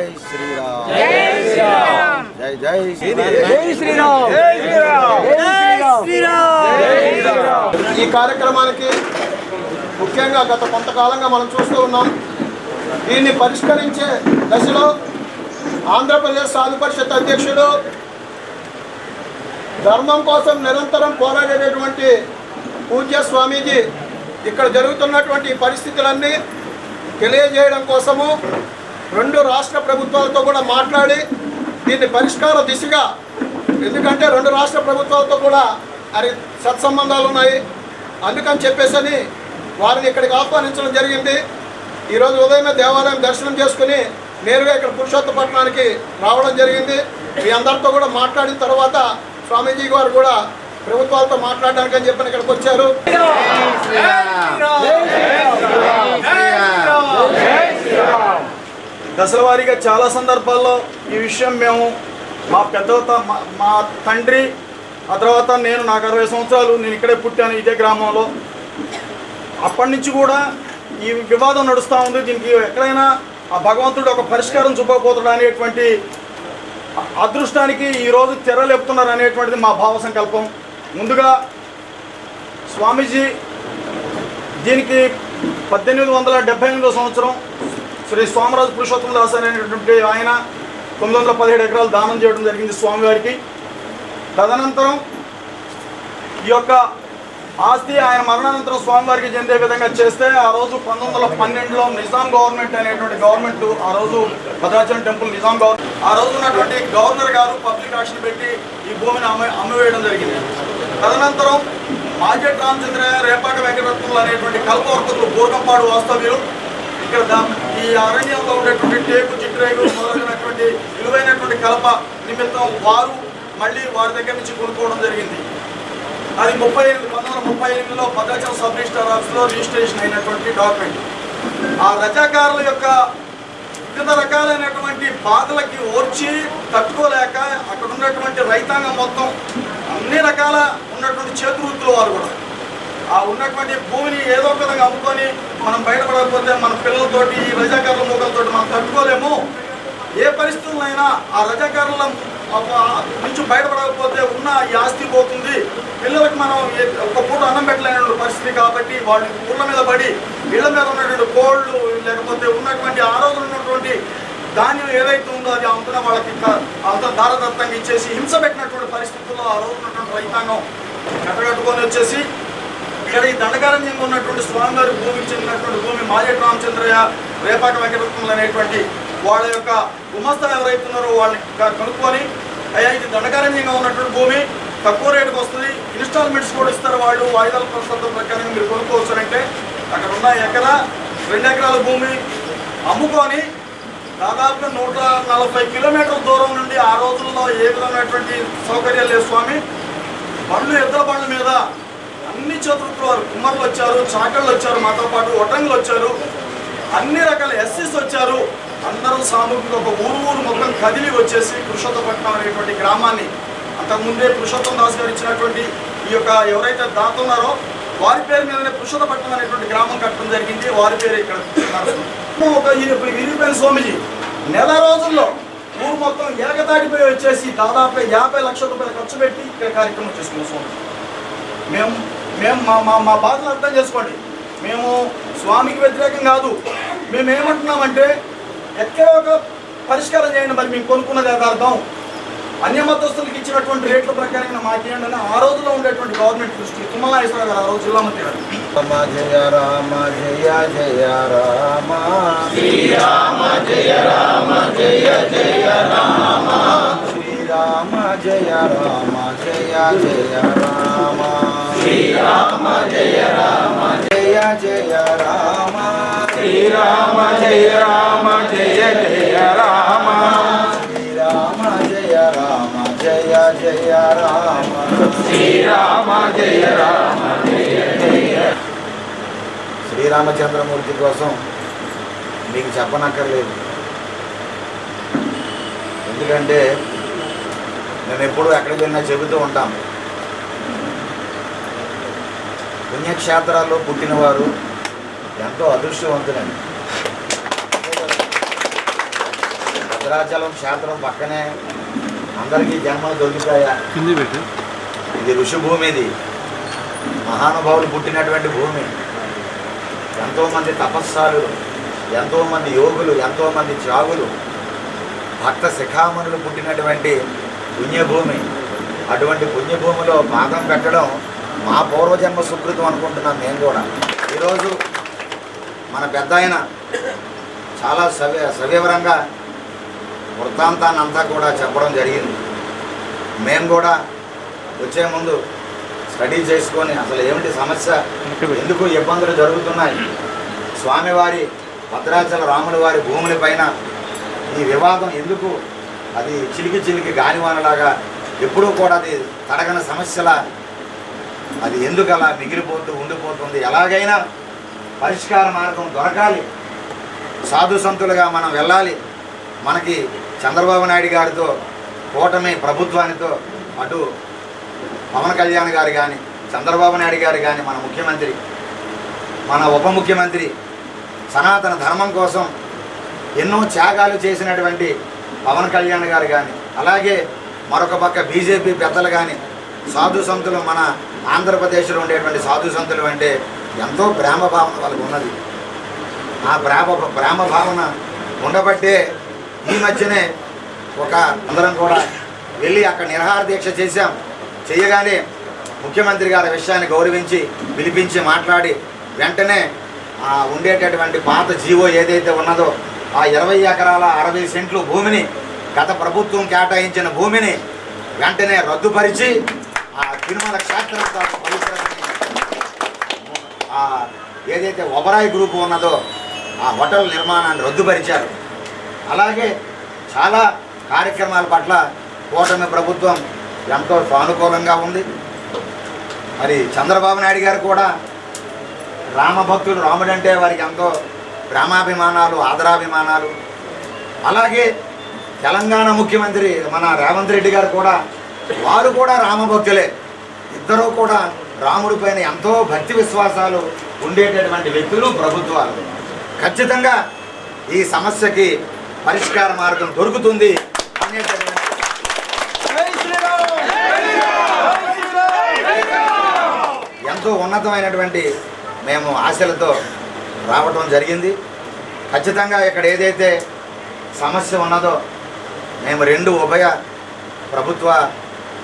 జై శ్రీరామ్. జై జై శ్రీరామ్. ఈ కార్యక్రమానికి ముఖ్యంగా గత కొంతకాలంగా మనం చూస్తూ ఉన్నాం. దీన్ని పరిష్కరించే దశలో ఆంధ్రప్రదేశ్ సాధు పరిషత్ అధ్యక్షుడు ధర్మం కోసం నిరంతరం పోరాడేటటువంటి పూజ్య స్వామీజీ ఇక్కడ జరుగుతున్నటువంటి పరిస్థితులన్నీ తెలియజేయడం కోసము రెండు రాష్ట్ర ప్రభుత్వాలతో కూడా మాట్లాడి దీన్ని పరిష్కార దిశగా ఎందుకంటే రెండు రాష్ట్ర ప్రభుత్వాలతో కూడా అది సత్సంబంధాలు ఉన్నాయి. అందుకని చెప్పేసి వారిని ఇక్కడికి ఆహ్వానించడం జరిగింది. ఈరోజు ఉదయమే దేవాలయం దర్శనం చేసుకుని నేరుగా ఇక్కడ పురుషోత్తపట్నానికి రావడం జరిగింది. మీ అందరితో కూడా మాట్లాడిన తర్వాత స్వామీజీ గారు కూడా ప్రభుత్వాలతో మాట్లాడడానికి అని చెప్పని ఇక్కడికి వచ్చారు. దశల వారీగా చాలా సందర్భాల్లో ఈ విషయం మేము మా పెద్దవత మా- మా తండ్రి ఆ తర్వాత నేను నాకు అరవై సంవత్సరాలు నేను ఇక్కడే పుట్టాను ఇదే గ్రామంలో. అప్పటి నుంచి కూడా ఈ వివాదం నడుస్తూ ఉంది. దీనికి ఎక్కడైనా ఆ భగవంతుడు ఒక పరిష్కారం చూపకపోతాడు అనేటువంటి అదృష్టానికి ఈరోజు తెరలేపుతున్నారు అనేటువంటిది మా భావ సంకల్పం. ముందుగా స్వామీజీ దీనికి పద్దెనిమిది వందల డెబ్బై ఎనిమిదో సంవత్సరం శ్రీ స్వామరాజు పురుషోత్తమ దాస్ అనేటువంటి ఆయన తొమ్మిది వందల పదిహేడు ఎకరాలు దానం చేయడం జరిగింది స్వామివారికి. తదనంతరం ఈ యొక్క ఆస్తి ఆయన మరణానంతరం స్వామివారికి చెందే విధంగా చేస్తే ఆ రోజు పంతొమ్మిది వందల పన్నెండులో నిజాం గవర్నమెంట్ అనేటువంటి గవర్నమెంట్ ఆ రోజు భద్రాచలం టెంపుల్ నిజాం గవర్నమెంట్ ఆ రోజు ఉన్నటువంటి గవర్నర్ గారు పబ్లిక్ ఆక్షన్ పెట్టి ఈ భూమిని అమ్మ అమ్మివేయడం జరిగింది. తదనంతరం మాజెట్ రామచంద్రయ్య రేపాక వెంకటరత్నులు అనేటువంటి కల్పవర్తకులు బోర్గంపాడు వాస్తవ్యులు ఇక్కడ ఈ అరణ్యంలో ఉండేటువంటి టేకు చిట్రేగు మొదలైనటువంటి విలువైనటువంటి కలప నిమిత్తం వారు మళ్ళీ వారి దగ్గర నుంచి కొనుక్కోవడం జరిగింది. అది ముప్పై ఎనిమిది పంతొమ్మిది వందల ముప్పై ఎనిమిదిలో భద్రాచలం సబ్ రిజిస్టర్ ఆఫీస్లో రిజిస్ట్రేషన్ అయినటువంటి డాక్యుమెంట్. ఆ రజాకారుల యొక్క వివిధ రకాలైనటువంటి బాధలకి ఓర్చి తట్టుకోలేక అక్కడ ఉన్నటువంటి రైతాంగం మొత్తం అన్ని రకాల ఉన్నటువంటి చేతి వృత్తులు వారు కూడా. ఉన్నటువంటి భూమిని ఏదో ఒక విధంగా అమ్ముకొని మనం బయటపడకపోతే మన పిల్లలతోటి ఈ రజాకారుల మూకలతోటి మనం తట్టుకోలేము. ఏ పరిస్థితులైనా ఆ రజాకారుల నుంచి బయటపడకపోతే ఉన్న ఈ ఆస్తి పోతుంది. పిల్లలకు మనం ఒక పూట అన్నం పెట్టలేని పరిస్థితి కాబట్టి వాళ్ళు ఊళ్ళ మీద పడి ఇళ్ళ మీద ఉన్నటువంటి కోళ్ళు లేకపోతే ఉన్నటువంటి ఆ రోజు ఉన్నటువంటి ధాన్యం ఏదైతే ఉందో అది అంతన వాళ్ళకి అంత దారదత్తంగా ఇచ్చేసి హింస పెట్టినటువంటి పరిస్థితుల్లో ఆ రోజు ఉన్నటువంటి రైతాంగం కట్టగట్టుకొని వచ్చేసి ఇక్కడ ఈ దండకారణ్యంగా ఉన్నటువంటి స్వామివారి భూమికి చెందినటువంటి భూమి మాజెట్ రామచంద్రయ్య రేపాక వెంకటరత్నములు అనేటువంటి వాళ్ళ యొక్క గుమస్తా ఎవరైతున్నారో వాళ్ళని కనుక్కొని అయ్యా ఇది దండకారణ్యంగా ఉన్నటువంటి భూమి తక్కువ రేటుకు వస్తుంది ఇన్స్టాల్మెంట్స్ కూడా ఇస్తారు వాళ్ళు వాయిదాల ప్రస్తుతం ప్రకారం మీరు కొనుక్కోవచ్చు అంటే అక్కడ ఉన్న ఎకరా రెండు ఎకరాల భూమి అమ్ముకొని దాదాపుగా నూట నలభై కిలోమీటర్ల దూరం నుండి ఆ రోజుల్లో ఏ విధమైనటువంటి సౌకర్యాలు లేవు స్వామి. బండ్లు ఎద్దుల బండ్ల మీద అన్ని చతుర్థులు వారు కుమ్మర్లు వచ్చారు చాకళ్ళు వచ్చారు మాతో పాటు ఒటంగులు వచ్చారు. అన్ని రకాల ఎస్సీస్ వచ్చారు. అందరూ సామూహికంగా ఒక ఊరు ఊరు మొత్తం కదిలి వచ్చేసి పురుషోత్తపట్నం అనేటువంటి గ్రామాన్ని అంతకుముందే పురుషోత్తం దాస్ గారు ఇచ్చినటువంటి ఈ యొక్క ఎవరైతే దాతున్నారో వారి పేరు మీదనే పురుషోత్తపట్నం అనేటువంటి గ్రామం కట్టడం జరిగింది. వారి పేరు ఇక్కడ ఒక ఇప్పుడు విరిగిపోయిన స్వామిజీ నెల రోజుల్లో ఊరు మొత్తం ఏకతాటిపోయి వచ్చేసి దాదాపు యాభై లక్షల రూపాయలు ఖర్చు పెట్టి ఇక్కడ కార్యక్రమం చేసుకున్నాం స్వామి మేము మేము మా మా మా బాధలు అర్థం చేసుకోండి. మేము స్వామికి వ్యతిరేకం కాదు. మేము ఏమంటున్నామంటే ఎక్కడ ఒక పరిష్కారం చేయండి మరి మేము కొనుక్కున్నది అర్థం. అన్య మతస్థులకు ఇచ్చినటువంటి రేట్ల ప్రకారంగా మాకేంటి అని ఆ రోజుల్లో ఉండేటువంటి గవర్నమెంట్ దృష్టి తుమ్మల నాగేశ్వరరావు గారు ఆ రోజు జిల్లా మంత్రి గారు. రామ జయ రామ జయ జయ రామ. శ్రీరామ జయ రామ జయ జయ రామ. శ్రీరామ జయ రామ జయ జయ రామ. శ్రీరామ జయ రామ జయ జయ రామ జయ రామ శ్రీరామ జయ రామ శ్రీరామచంద్రమూర్తి కోసం మీకు చెప్పనక్కర్లేదు. ఎందుకంటే నేను ఎప్పుడూ ఎక్కడికి వెళ్ళినా చెబుతూ ఉంటాం పుణ్యక్షేత్రాల్లో పుట్టినవారు ఎంతో అదృష్టవంతులండి భద్రాచలం క్షేత్రం పక్కనే అందరికీ జన్మలు దొరికితాయా ఇది ఋషిభూమి ఇది మహానుభావులు పుట్టినటువంటి భూమి. ఎంతోమంది తపస్సాలు ఎంతోమంది యోగులు ఎంతోమంది త్యాగులు భక్త శిఖామణులు పుట్టినటువంటి పుణ్యభూమి. అటువంటి పుణ్యభూమిలో పాదం పెట్టడం మా పూర్వజన్మ సుకృతం అనుకుంటున్నాం మేము కూడా. ఈరోజు మన పెద్ద ఆయన చాలా సవి సవివరంగా వృత్తాంతాన్ని అంతా కూడా చెప్పడం జరిగింది. మేము కూడా వచ్చే ముందు స్టడీ చేసుకొని అసలు ఏమిటి సమస్య? ఎందుకు ఇబ్బందులు జరుగుతున్నాయి? స్వామివారి భద్రాచల రాముల వారి భూముల పైన ఈ వివాదం ఎందుకు? అది చిలికి చిలికి గానివానలాగా ఎప్పుడూ కూడా అది తడగని సమస్యలా అది ఎందుకు అలా మిగిలిపోతూ ఉండిపోతుంది? ఎలాగైనా పరిష్కార మార్గం దొరకాలి. సాధు సంతులుగా మనం వెళ్ళాలి. మనకి చంద్రబాబు నాయుడు గారితో కూటమి ప్రభుత్వానితో అటు పవన్ కళ్యాణ్ గారు కానీ చంద్రబాబు నాయుడు గారు కానీ మన ముఖ్యమంత్రి మన ఉప ముఖ్యమంత్రి సనాతన ధర్మం కోసం ఎన్నో త్యాగాలు చేసినటువంటి పవన్ కళ్యాణ్ గారు కానీ అలాగే మరొక పక్క బీజేపీ పెద్దలు కానీ సాధు సంతులు మన ఆంధ్రప్రదేశ్లో ఉండేటువంటి సాధు సంతులు అంటే ఎంతో ప్రేమ భావన వాళ్ళకు ఉన్నది. ఆ ప్రేమ ప్రేమ భావన ఉండబట్టే ఈ మధ్యనే ఒక అందరం కూడా వెళ్ళి అక్కడ నిరహార దీక్ష చేశాం. చేయగానే ముఖ్యమంత్రి గారి విషయాన్ని గౌరవించి పిలిపించి మాట్లాడి వెంటనే ఆ ఉండేటటువంటి పాత జీవో ఏదైతే ఉన్నదో ఆ ఇరవై ఎకరాల అరవై సెంట్లు భూమిని గత ప్రభుత్వం కేటాయించిన భూమిని వెంటనే రద్దుపరిచి సినిమాల తిరుమల క్షేత్రం ఏదైతే ఒబరాయ్ గ్రూప్ ఉన్నదో ఆ హోటల్ నిర్మాణాన్ని రద్దుపరిచారు. అలాగే చాలా కార్యక్రమాల పట్ల కూటమి ప్రభుత్వం ఎంతో సానుకూలంగా ఉంది. మరి చంద్రబాబు నాయుడు గారు కూడా రామభక్తులు రాముడంటే వారికి ఎంతో ప్రేమాభిమానాలు ఆదరాభిమానాలు. అలాగే తెలంగాణ ముఖ్యమంత్రి మన రేవంత్ రెడ్డి గారు కూడా వారు కూడా రామభక్తులే. ఇద్దరూ కూడా రాముడి పైన ఎంతో భక్తి విశ్వాసాలు ఉండేటటువంటి వ్యక్తులు ప్రభుత్వాలు. ఖచ్చితంగా ఈ సమస్యకి పరిష్కార మార్గం దొరుకుతుంది అనేటటువంటి ఎంతో ఉన్నతమైనటువంటి మేము ఆశలతో రావటం జరిగింది. ఖచ్చితంగా ఇక్కడ ఏదైతే సమస్య ఉన్నదో మేము రెండు ఉభయ ప్రభుత్వ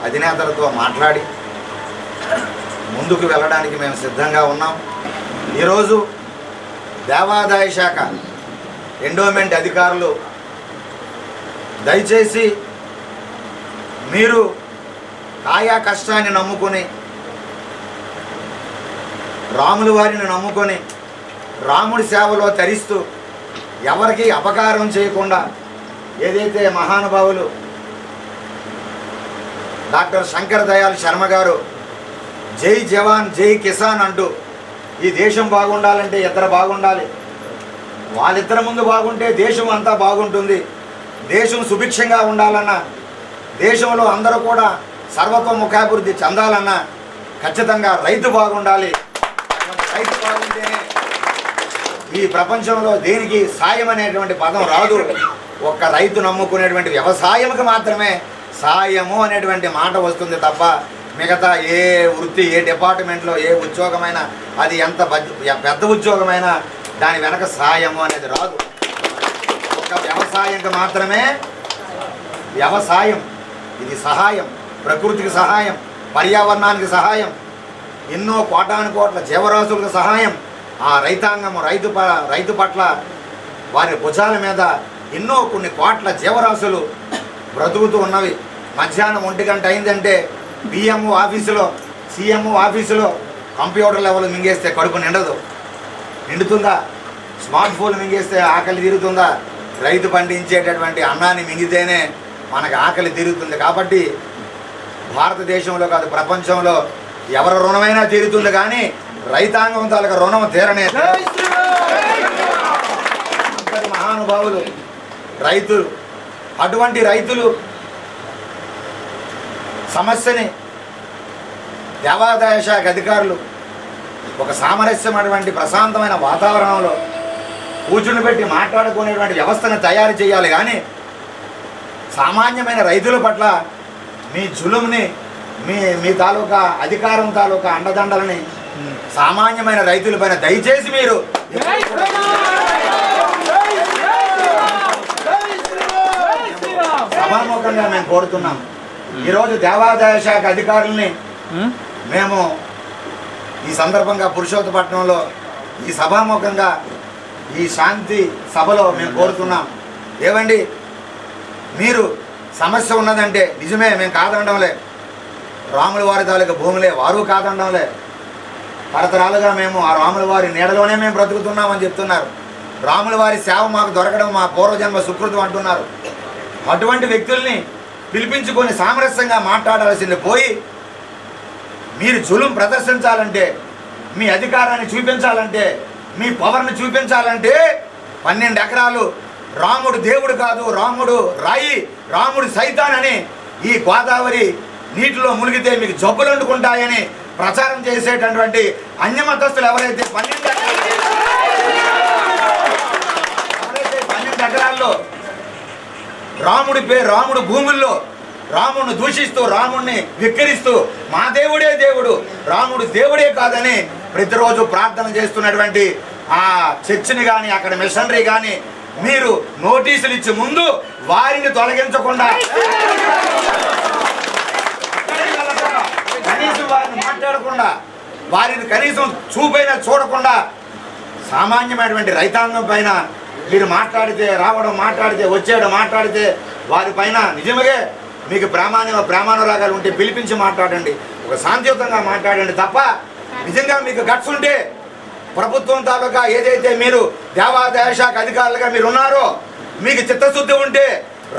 అధినేతలతో మాట్లాడి ముందుకు వెళ్ళడానికి మేము సిద్ధంగా ఉన్నాం. ఈరోజు దేవాదాయ శాఖ ఎండోమెంట్ అధికారులు దయచేసి మీరు కాయా కష్టాన్ని నమ్ముకొని రాముల వారిని నమ్ముకొని రాముడి సేవలో తరిస్తూ ఎవరికి అపకారం చేయకుండా ఏదైతే మహానుభావులు డాక్టర్ శంకర్ దయాల్ శర్మ గారు జై జవాన్ జై కిసాన్ అంటూ ఈ దేశం బాగుండాలంటే ఇద్దరు బాగుండాలి. వాళ్ళిద్దరి ముందు బాగుంటే దేశం అంతా బాగుంటుంది. దేశం సుభిక్షంగా ఉండాలన్నా దేశంలో అందరూ కూడా సర్వతోముఖాభివృద్ధి చెందాలన్నా ఖచ్చితంగా రైతు బాగుండాలి. రైతు బాగుంటేనే ఈ ప్రపంచంలో దేనికి సాయం అనేటువంటి పదం రాదు. ఒక్క రైతు నమ్ముకునేటువంటి వ్యవసాయంకి మాత్రమే సాయము అనేటువంటి మాట వస్తుంది తప్ప మిగతా ఏ వృత్తి ఏ డిపార్ట్మెంట్లో ఏ ఉద్యోగమైనా అది ఎంత పెద్ద ఉద్యోగమైనా దాని వెనక సాయము అనేది రాదు. ఒక వ్యవసాయంకి మాత్రమే వ్యవసాయం. ఇది సహాయం. ప్రకృతికి సహాయం. పర్యావరణానికి సహాయం. ఎన్నో కోటాను కోట్ల జీవరాశులకు సహాయం. ఆ రైతాంగము రైతు ప రైతు పట్ల వారి భుజాల మీద ఎన్నో కొన్ని కోట్ల జీవరాశులు బ్రతుకుతూ ఉన్నవి. మధ్యాహ్నం ఒంటి గంట అయిందంటే బిఎంఓ ఆఫీసులో సీఎంఓ ఆఫీసులో కంప్యూటర్ లెవెల్ మింగేస్తే కడుపు నిండదు. నిండుతుందా? స్మార్ట్ ఫోన్ మింగేస్తే ఆకలి తీరుతుందా? రైతు పండించేటటువంటి అన్నాన్ని మింగితేనే మనకు ఆకలి తీరుతుంది కాబట్టి భారతదేశంలో కాదు ప్రపంచంలో ఎవరి రుణమైనా తీరుతుంది కానీ రైతాంగం తాలూకా రుణం తీరనే మహానుభావులు రైతులు అటువంటి రైతులు సమస్యని దేవాదాయ శాఖ అధికారులు ఒక సామరస్యమైనటువంటి ప్రశాంతమైన వాతావరణంలో కూర్చుని పెట్టి మాట్లాడుకునేటువంటి వ్యవస్థను తయారు చేయాలి. కానీ సామాన్యమైన రైతుల పట్ల మీ జులుంని మీ మీ తాలూకా అధికారం తాలూకా అండదండలని సామాన్యమైన రైతులపైన దయచేసి మీరు సభాముఖంగా మేము కోరుతున్నాం. ఈరోజు దేవాదాయ శాఖ అధికారుల్ని మేము ఈ సందర్భంగా పురుషోత్తపట్నంలో ఈ సభాముఖంగా ఈ శాంతి సభలో మేము కోరుతున్నాం. ఏవండి? మీరు సమస్య ఉన్నదంటే నిజమే మేము కాదనడంలే రాముల వారి తాలూకా భూములే వారు కాదనడంలే తరతరాలుగా మేము ఆ రాముల వారి నీడలోనే మేము బ్రతుకుతున్నామని చెప్తున్నారు. రాముల వారి సేవ మాకు దొరకడం మా పూర్వజన్మ సుకృతం అంటున్నారు. అటువంటి వ్యక్తుల్ని పిలిపించుకొని సామరస్యంగా మాట్లాడాల్సింది పోయి మీరు జులుం ప్రదర్శించాలంటే మీ అధికారాన్ని చూపించాలంటే మీ పవర్ని చూపించాలంటే పన్నెండు ఎకరాలు రాముడు దేవుడు కాదు రాముడు రాయి రాముడు సైతాన్ అని ఈ గోదావరి నీటిలో మునిగితే మీకు జబ్బులు వండుకుంటాయని ప్రచారం చేసేటటువంటి అన్యమతస్తులు ఎవరైతే పన్నెండు ఎకరాలు ఎవరైతే పన్నెండు ఎకరాల్లో రాముడి పే రాముడు భూముల్లో రాముడిని దూషిస్తూ రాముడిని విక్కరిస్తూ మా దేవుడే దేవుడు రాముడు దేవుడే కాదని ప్రతిరోజు ప్రార్థన చేస్తున్నటువంటి ఆ చర్చిని కానీ అక్కడ మిషనరీ కానీ మీరు నోటీసులు ఇచ్చి ముందు వారిని తొలగించకుండా కనీసం వారిని మాట్లాడకుండా వారిని కనీసం చూపైనా చూడకుండా సామాన్యమైనటువంటి రైతాంగం పైన మీరు మాట్లాడితే రావడం మాట్లాడితే వచ్చేయడం మాట్లాడితే వారి పైన నిజమే మీకు ప్రామాణ్య ప్రామాణరాగాలు ఉంటే పిలిపించి మాట్లాడండి. ఒక శాంతియుతంగా మాట్లాడండి తప్ప నిజంగా మీకు గట్స్ ఉంటే ప్రభుత్వం తాలూకా ఏదైతే మీరు దేవాదాయ శాఖ అధికారులుగా మీరు ఉన్నారో మీకు చిత్తశుద్ధి ఉంటే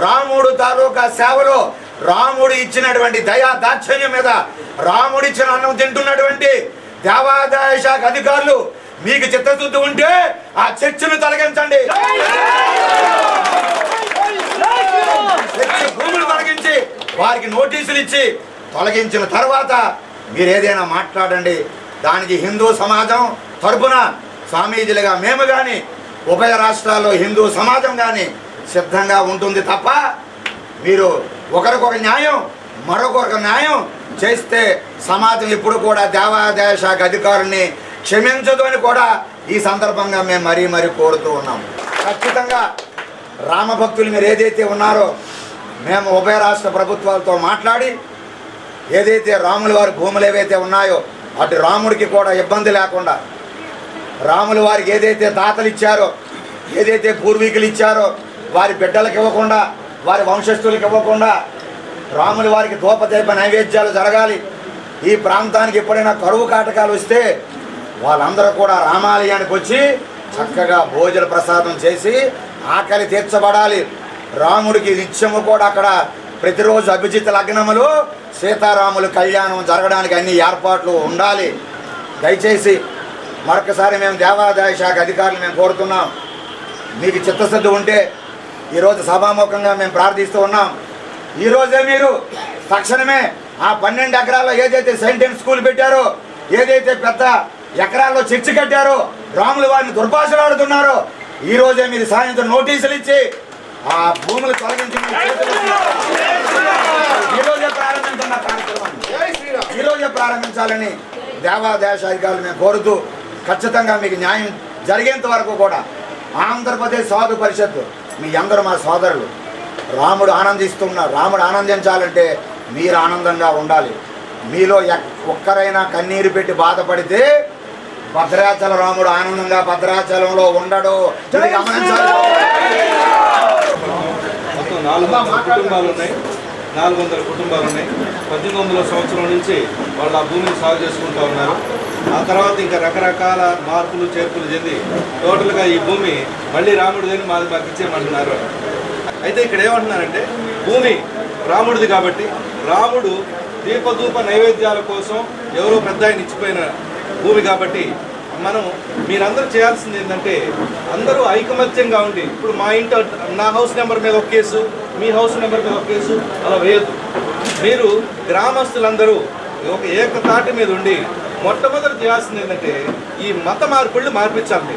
రాముడు తాలూకా సేవలో రాముడు ఇచ్చినటువంటి దయా దాక్షణ్యం మీద రాముడు ఇచ్చిన అన్నం తింటున్నటువంటి దేవాదాయ శాఖ అధికారులు మీకు చిత్తశుద్ధి ఉంటే ఆ చర్చను తొలగించండి. చర్చ భూములు తొలగించి వారికి నోటీసులు ఇచ్చి తొలగించిన తర్వాత మీరు ఏదైనా మాట్లాడండి. దానికి హిందూ సమాజం తరపున స్వామీజీలుగా మేము కానీ ఉభయ రాష్ట్రాల్లో హిందూ సమాజం కానీ సిద్ధంగా ఉంటుంది తప్ప మీరు ఒకరికొక న్యాయం మరొకరికి న్యాయం చేస్తే సమాజం ఇప్పుడు కూడా దేవాదాయ శాఖ అధికారుల్ని క్షమించదు అని కూడా ఈ సందర్భంగా మేము మరీ మరీ కోరుతూ ఉన్నాం. ఖచ్చితంగా రామభక్తులు మీరు ఏదైతే ఉన్నారో మేము ఉభయ రాష్ట్ర ప్రభుత్వాలతో మాట్లాడి ఏదైతే రాముల వారి భూములు ఏవైతే ఉన్నాయో అటు రాముడికి కూడా ఇబ్బంది లేకుండా రాముల వారికి ఏదైతే దాతలు ఇచ్చారో ఏదైతే పూర్వీకులు ఇచ్చారో వారి బిడ్డలకు ఇవ్వకుండా వారి వంశస్థులకు ఇవ్వకుండా రాముల వారికి దూపదీప నైవేద్యాలు జరగాలి. ఈ ప్రాంతానికి ఎప్పుడైనా కరువు కాటకాలు వస్తే వాళ్ళందరూ కూడా రామాలయానికి వచ్చి చక్కగా భోజన ప్రసాదం చేసి ఆకలి తీర్చబడాలి. రాముడికి నిత్యము కూడా అక్కడ ప్రతిరోజు అభిజిత్ లగ్నములు సీతారాములు కళ్యాణం జరగడానికి అన్ని ఏర్పాట్లు ఉండాలి. దయచేసి మరొకసారి మేము దేవాదాయ శాఖ అధికారులు మేము కోరుతున్నాం. మీకు చిత్తశుద్ధి ఉంటే ఈరోజు సభాముఖంగా మేము ప్రార్థిస్తూ ఉన్నాం. ఈరోజే మీరు తక్షణమే ఆ పన్నెండు ఎకరాల్లో ఏదైతే సెయింట్ స్కూల్ పెట్టారో ఏదైతే పెద్ద ఎకరాల్లో చర్చి కట్టారో. రాములు వారిని దుర్భాషలాడుతున్నారో. ఈ రోజే మీరు సాయంత్రం నోటీసులు ఇచ్చి ఆ భూములు తొలగించి మీ చేతులకు ఈ రోజే ప్రారంభించిన కార్యక్రమాన్ని ఈ రోజే ప్రారంభించాలని దేవాదేశ అధికారులు మేము కోరుతూ ఖచ్చితంగా మీకు న్యాయం జరిగేంత వరకు కూడా ఆంధ్రప్రదేశ్ సాధు పరిషత్తు మీ అందరూ మా సోదరులు. రాముడు ఆనందిస్తున్నారు రాముడు ఆనందించాలంటే మీరు ఆనందంగా ఉండాలి. మీలో ఒక్కరైనా కన్నీరు పెట్టి బాధపడితే భద్రాచల రాముడు ఆనందంగా భద్రాచలంలో ఉండడు. గమనించాలి. మొత్తం నాలుగు వందల కుటుంబాలు ఉన్నాయి నాలుగు వందల కుటుంబాలు ఉన్నాయి పద్దెనిమిది వందల సంవత్సరం నుంచి వాళ్ళు ఆ భూమిని సాగు చేసుకుంటూ ఉన్నారు. ఆ తర్వాత ఇంకా రకరకాల మార్పులు చేర్పులు చెంది టోటల్గా ఈ భూమి మళ్ళీ రాముడిదని మాది మాకు ఇచ్చేయమంటున్నారు. అయితే ఇక్కడ ఏమంటున్నారంటే భూమి రాముడిది కాబట్టి రాముడు దీపధూప నైవేద్యాల కోసం ఎవరో పెద్ద ఆయన ఇచ్చిపోయిన భూమి కాబట్టి మనం మీరందరూ చేయాల్సింది ఏంటంటే అందరూ ఐకమత్యంగా ఉండి ఇప్పుడు మా ఇంటి నా హౌస్ నెంబర్ మీద ఒక కేసు మీ హౌస్ నెంబర్ మీద ఒక కేసు అలా వేయద్దు. మీరు గ్రామస్తులందరూ ఒక ఏకతాటి మీద ఉండి మొట్టమొదటి చేయాల్సింది ఏంటంటే ఈ మత మార్పుళ్ళు మార్పించాలి. మీరు